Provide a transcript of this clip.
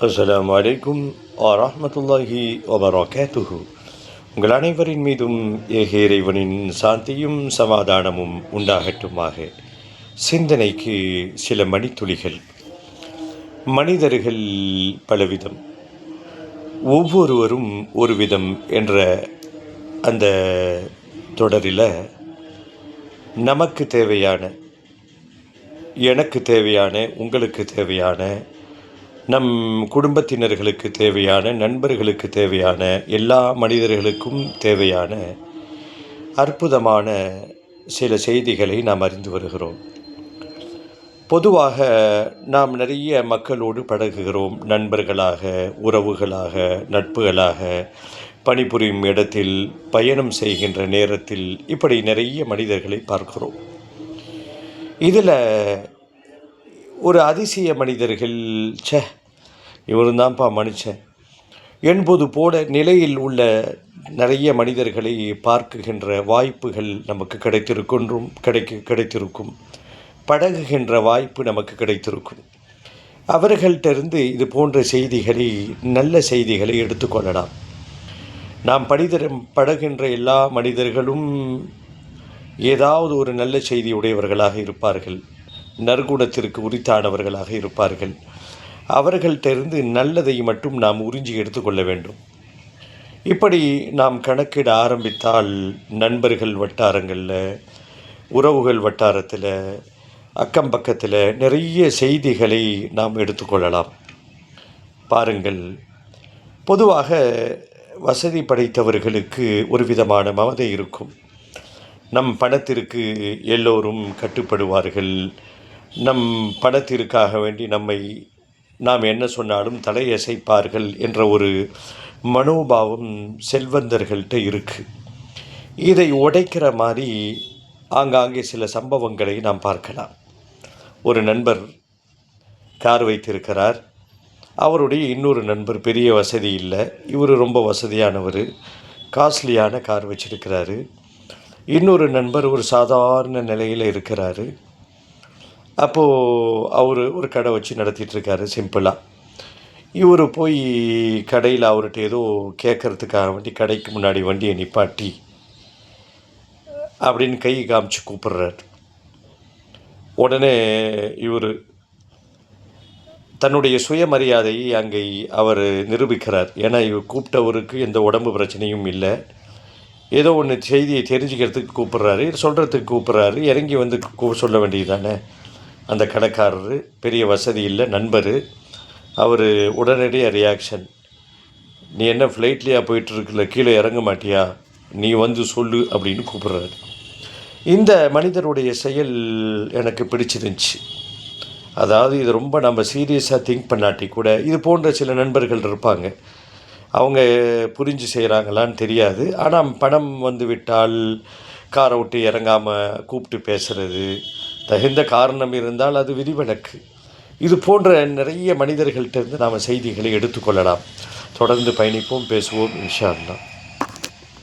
அஸ்லாம் வலைக்கும் வரமத்துல்லாஹி வபரகாத்துஹு உங்கள் அனைவரின் மீதும் ஏக இறைவனின் சாந்தியும் சமாதானமும் உண்டாகட்டுமாக. சிந்தனைக்கு சில மணித்துளிகள். மனிதர்கள் பலவிதம். ஒவ்வொருவரும் ஒரு விதம் என்ற அந்த தொடரில் நமக்கு தேவையான எனக்கு தேவையான உங்களுக்கு தேவையான நம் குடும்பத்தினர்களுக்கு தேவையான நண்பர்களுக்கு தேவையான எல்லா மனிதர்களுக்கும் தேவையான அற்புதமான சில செய்திகளை நாம் அறிந்து வருகிறோம். பொதுவாக நாம் நிறைய மக்களோடு பழகுகிறோம். நண்பர்களாக உறவுகளாக நட்புகளாக பணிபுரியும் இடத்தில் பயணம் செய்கின்ற நேரத்தில் இப்படி நிறைய மனிதர்களை பார்க்கிறோம். இதில் ஒரு அதிசய மனிதர்கள். சே இவரும் தான்ப்பா மனுஷன் என்பது போல நிலையில் உள்ள நிறைய மனிதர்களை பார்க்குகின்ற வாய்ப்புகள் நமக்கு கிடைத்திருக்கின்றும் கிடைக்க கிடைத்திருக்கும். பழகுகின்ற வாய்ப்பு நமக்கு கிடைத்திருக்கும். அவர்கள்டிருந்து இது போன்ற செய்திகளை நல்ல செய்திகளை எடுத்துக்கொள்ளலாம் நாம் படிதரும் பழகின்ற எல்லா மனிதர்களும் ஏதாவது ஒரு நல்ல செய்தி உடையவர்களாக இருப்பார்கள். நற்குணத்திற்கு உரித்தானவர்களாக இருப்பார்கள். அவர்கள்டிருந்து நல்லதை மட்டும் நாம் உறிஞ்சி எடுத்துக்கொள்ள வேண்டும். இப்படி நாம் கணக்கிட ஆரம்பித்தால் நண்பர்கள் வட்டாரங்களில் உறவுகள் வட்டாரத்தில் அக்கம் பக்கத்தில் நிறைய செய்திகளை நாம் எடுத்துக்கொள்ளலாம். பாருங்கள் பொதுவாக வசதி படைத்தவர்களுக்கு ஒரு விதமான மமதை இருக்கும். நம் பணத்திற்கு எல்லோரும் கட்டுப்படுவார்கள். நம் பணத்திற்காக வேண்டி நம்மை நாம் என்ன சொன்னாலும் தலையசைப்பார்கள் என்ற ஒரு மனோபாவம் செல்வந்தர்கள்ட்ட இருக்குது இதை உடைக்கிற மாதிரி ஆங்காங்கே சில சம்பவங்களை நாம் பார்க்கலாம். ஒரு நண்பர் கார் வைத்திருக்கிறார். அவருடைய இன்னொரு நண்பர் பெரிய வசதி இல்லை. இவர் ரொம்ப வசதியானவர். காஸ்ட்லியான கார் வச்சிருக்கிறாரு. இன்னொரு நண்பர் ஒரு சாதாரண நிலையில் இருக்கிறாரு. அப்போது அவர் ஒரு கடை வச்சு நடத்திட்டுருக்காரு சிம்பிளாக இவர் போய் கடையில் அவர்கிட்ட ஏதோ கேட்குறதுக்காக வேண்டி கடைக்கு முன்னாடி வண்டியை நிப்பாட்டி அப்படின்னு கை காமிச்சு கூப்பிட்றாரு. உடனே இவர் தன்னுடைய சுயமரியாதையை அங்கே அவர் நிரூபிக்கிறார். ஏன்னா இவர் கூப்பிட்டவருக்கு எந்த உடம்பு பிரச்சனையும் இல்லை. ஏதோ ஒன்று செய்தியை தெரிஞ்சுக்கிறதுக்கு கூப்பிட்றாரு சொல்கிறதுக்கு கூப்பிட்றாரு இறங்கி வந்து கூ சொல்ல வேண்டியது தானே அந்த கடைக்காரர் பெரிய வசதி இல்லை நண்பர். அவர் உடனடியாக ரியாக்ஷன் நீ என்ன ஃப்ளைட்லேயா போயிட்டுருக்குல கீழே இறங்க மாட்டியா? நீ வந்து சொல்லு அப்படின்னு கூப்பிட்றாரு. இந்த மனிதருடைய செயல் எனக்கு பிடிச்சிருந்துச்சு. அதாவது இது ரொம்ப நம்ம சீரியஸாக திங்க் பண்ணாட்டி கூட இது போன்ற சில நண்பர்கள் இருப்பாங்க. அவங்க புரிஞ்சு செய்கிறாங்களான்னு தெரியாது. ஆனால் பணம் வந்து விட்டால் காரை விட்டு இறங்காமல் கூப்பிட்டு பேசுகிறது தகுந்த காரணம் இருந்தால் அது விதிவிலக்கு. இது போன்ற நிறைய மனிதர்கள்ட்ட இருந்து நாம் செய்திகளை எடுத்துக்கொள்ளலாம். தொடர்ந்து பயணிப்போம் பேசுவோம் இன்ஷா அல்லா